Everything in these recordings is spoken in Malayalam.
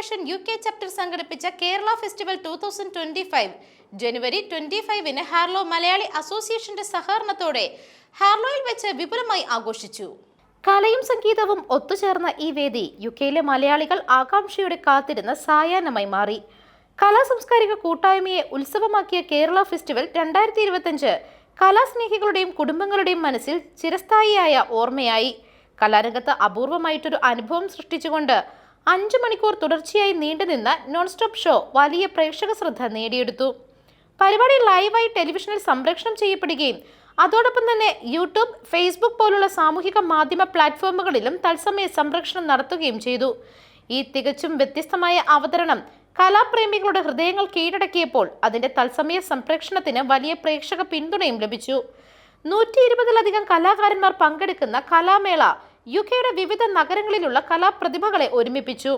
ഫെഡറേഷൻ യു കെ ചാപ്റ്റർ സംഘടിപ്പിച്ച Kerala festival two thousand twenty five January twenty ഫൈവിന് Harlow Malayali അസോസിയേഷന്റെ സഹകരണത്തോടെ ഹാർലോയിൽ വെച്ച് വിപുലമായി ആഘോഷിച്ചു. കലയും സംഗീതവും ഒത്തുചേർന്ന ഈ വേദി യു കെയിലെ മലയാളികൾ ആകാംക്ഷയോടെ കാത്തിരുന്ന സായാഹ്നമായി മാറി. കലാ സാംസ്കാരിക കൂട്ടായ്മയെ ഉത്സവമാക്കിയ കേരള ഫെസ്റ്റിവൽ രണ്ടായിരത്തി ഇരുപത്തഞ്ച് കലാസ്നേഹികളുടെയും കുടുംബങ്ങളുടെയും മനസ്സിൽ ചിരസ്ഥായിയായ ഓർമ്മയായി. കലാരംഗത്ത് അപൂർവമായിട്ടൊരു അനുഭവം സൃഷ്ടിച്ചുകൊണ്ട് അഞ്ചു മണിക്കൂർ തുടർച്ചയായി നീണ്ടുനിന്ന നോൺ സ്റ്റോപ്പ് ഷോ വലിയ പ്രേക്ഷക ശ്രദ്ധ നേടിയെടുത്തു. പരിപാടി ലൈവായി ടെലിവിഷനിൽ സംപ്രേഷണം ചെയ്യപ്പെടുകയും അതോടൊപ്പം തന്നെ യൂട്യൂബ് ഫേസ്ബുക്ക് പോലുള്ള സാമൂഹിക മാധ്യമ പ്ലാറ്റ്ഫോമുകളിലും തത്സമയ സംപ്രേഷണം നടത്തുകയും ചെയ്തു. ഈ തികച്ചും വ്യത്യസ്തമായ അവതരണം കലാപ്രേമികളുടെ ഹൃദയങ്ങൾ കീഴടക്കിയപ്പോൾ അതിന്റെ തത്സമയ സംപ്രേഷണത്തിന് വലിയ പ്രേക്ഷക പിന്തുണയും ലഭിച്ചു. നൂറ്റി ഇരുപതിലധികം കലാകാരന്മാർ പങ്കെടുക്കുന്ന കലാമേള യു കെയുടെ വിവിധ നഗരങ്ങളിലുള്ള കലാപ്രതിഭകളെ ഒരുമിപ്പിച്ചു.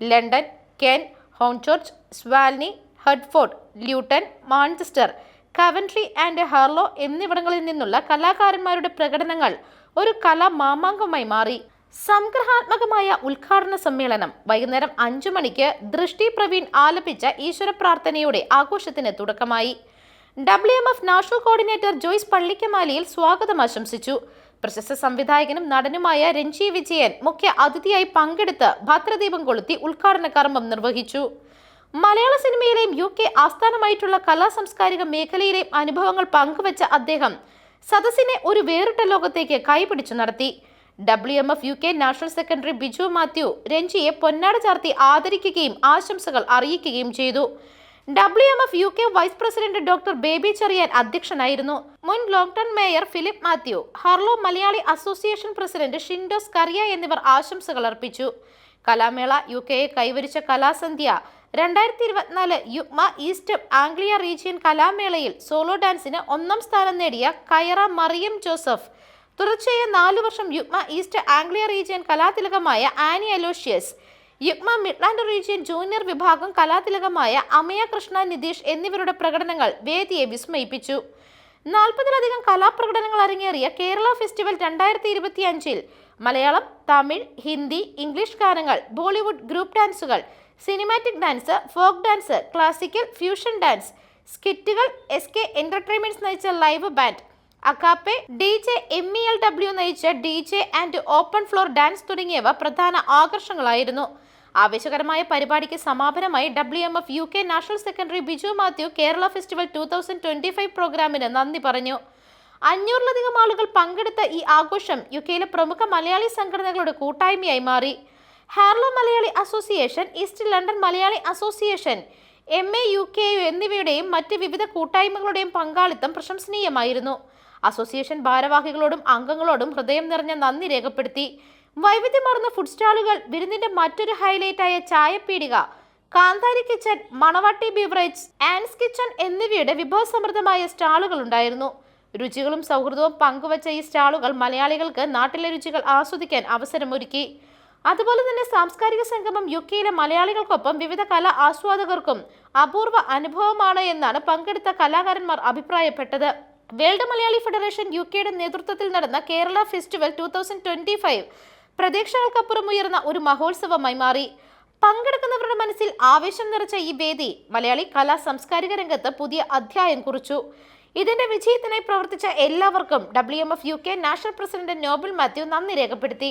London Kent Hornchurch സ്വാൽനി Hertford Luton Manchester Coventry and Harlow എന്നിവിടങ്ങളിൽ നിന്നുള്ള കലാകാരന്മാരുടെ പ്രകടനങ്ങൾ ഒരു കലാ മാമാങ്കമായി മാറി. സംഗ്രഹാത്മകമായ ഉദ്ഘാടന സമ്മേളനം വൈകുന്നേരം അഞ്ചു മണിക്ക് ദൃഷ്ടി പ്രവീൺ ആലപിച്ച ഈശ്വര പ്രാർത്ഥനയുടെ ആഘോഷത്തിന് തുടക്കമായി. W M F national coordinator Joyce പള്ളിക്കമാലിയിൽ സ്വാഗതം ആശംസിച്ചു. പ്രശസ്ത സംവിധായകനും നടനുമായ രഞ്ജി വിജയൻ മുഖ്യ അതിഥിയായി പങ്കെടുത്ത് ഭദ്രദീപം കൊളുത്തി ഉദ്ഘാടന കർമ്മം നിർവഹിച്ചു. മലയാള സിനിമയിലെയും യു കെ ആസ്ഥാനമായിട്ടുള്ള കലാ സാംസ്കാരിക മേഖലയിലെയും അനുഭവങ്ങൾ പങ്കുവച്ച അദ്ദേഹം സദസ്സിനെ ഒരു വേറിട്ട ലോകത്തേക്ക് കൈപിടിച്ചു നടത്തി. W M F U K national secretary Biju Mathew രഞ്ജിയെ പൊന്നാട ചാർത്തി ആദരിക്കുകയും ആശംസകൾ അറിയിക്കുകയും ചെയ്തു. W M F U K vice president doctor Baby Cherian അധ്യക്ഷനായിരുന്നു. മുൻ lockdown mayor Philip Mathew Harlow Malayali association president Shindos Kariya എന്നിവർ ആശംസകൾ അർപ്പിച്ചു. കലാമേള യു കെയെ കൈവരിച്ച കലാസന്ധ്യ രണ്ടായിരത്തി ഇരുപത്തിനാല് യുഗ്മ ഈസ്റ്റ് ആംഗ്ലിയ റീജിയൻ കലാമേളയിൽ സോളോ ഡാൻസിന് ഒന്നാം സ്ഥാനം നേടിയ കയറ മറിയം ജോസഫ് തുടർച്ചയായ നാലു വർഷം Yugma east Anglia region കലാതിലകമായ Annie Aloysius Yugma Midland region junior വിഭാഗം കലാതിലകമായ അമയ കൃഷ്ണ നിതീഷ് എന്നിവരുടെ പ്രകടനങ്ങൾ വേദിയെ വിസ്മയിപ്പിച്ചു. നാൽപ്പതിലധികം കലാപ്രകടനങ്ങൾ അരങ്ങേറിയ കേരള ഫെസ്റ്റിവൽ രണ്ടായിരത്തി ഇരുപത്തി അഞ്ചിൽ മലയാളം തമിഴ് ഹിന്ദി ഇംഗ്ലീഷ് ഗാനങ്ങൾ Bollywood group ഡാൻസുകൾ cinematic dance folk dance classical fusion dance സ്കിറ്റുകൾ S K entertainments നയിച്ച live band അക്കാപ്പെ D J M E L W നയിച്ച D J and open floor dance തുടങ്ങിയവ പ്രധാന ആകർഷണങ്ങളായിരുന്നു. ആവേശകരമായ പരിപാടിക്ക് സമാപനമായി W M F U K national secretary Biju Mathew Kerala festival two thousand twenty five പ്രോഗ്രാമിന് നന്ദി പറഞ്ഞു. അഞ്ഞൂറിലധികം ആളുകൾ പങ്കെടുത്ത ഈ ആഘോഷം യു കെയിലെ പ്രമുഖ മലയാളി സംഘടനകളുടെ കൂട്ടായ്മയായി മാറി. Harlow Malayali association East London Malayali association M A U K U എന്നിവയുടെയും മറ്റ് വിവിധ കൂട്ടായ്മകളുടെയും പങ്കാളിത്തം പ്രശംസനീയമായിരുന്നു. അസോസിയേഷൻ ഭാരവാഹികളോടും അംഗങ്ങളോടും ഹൃദയം നിറഞ്ഞ നന്ദി രേഖപ്പെടുത്തി. വൈവിധ്യമാർന്ന ഫുഡ് സ്റ്റാളുകൾ വിരുന്നിന്റെ മറ്റൊരു ഹൈലൈറ്റായ ചായപ്പീടിക കാന്താരി കിച്ചൺ മണവാട്ടി ബീവറേജ് ആൻസ് കിച്ചൺ എന്നിവയുടെ വിഭവസമൃദ്ധമായ സ്റ്റാളുകൾ ഉണ്ടായിരുന്നു. രുചികളും സൗഹൃദവും പങ്കുവച്ച ഈ സ്റ്റാളുകൾ മലയാളികൾക്ക് നാട്ടിലെ രുചികൾ ആസ്വദിക്കാൻ അവസരമൊരുക്കി. അതുപോലെ തന്നെ സാംസ്കാരിക സംഗമം യു കെയിലെ മലയാളികൾക്കൊപ്പം വിവിധ കലാ ആസ്വാദകർക്കും അപൂർവ അനുഭവമാണ് എന്നാണ് പങ്കെടുത്ത കലാകാരന്മാർ അഭിപ്രായപ്പെട്ടത്. വേൾഡ് മലയാളി ഫെഡറേഷൻ യു കെയുടെ നേതൃത്വത്തിൽ നടന്ന Kerala festival two thousand twenty five പ്രതീക്ഷകൾക്കപ്പുറം ഉയർന്ന ഒരു മഹോത്സവമായി മാറി. പങ്കെടുക്കുന്നവരുടെ മനസ്സിൽ ആവേശം നിറച്ച ഈ വേദി മലയാളി കലാ സാംസ്കാരിക രംഗത്ത് പുതിയ അധ്യായം കുറിച്ചു. ഇതിന്റെ വിജയത്തിനായി പ്രവർത്തിച്ച എല്ലാവർക്കും W M F U K national president Noble Mathew നന്ദി രേഖപ്പെടുത്തി.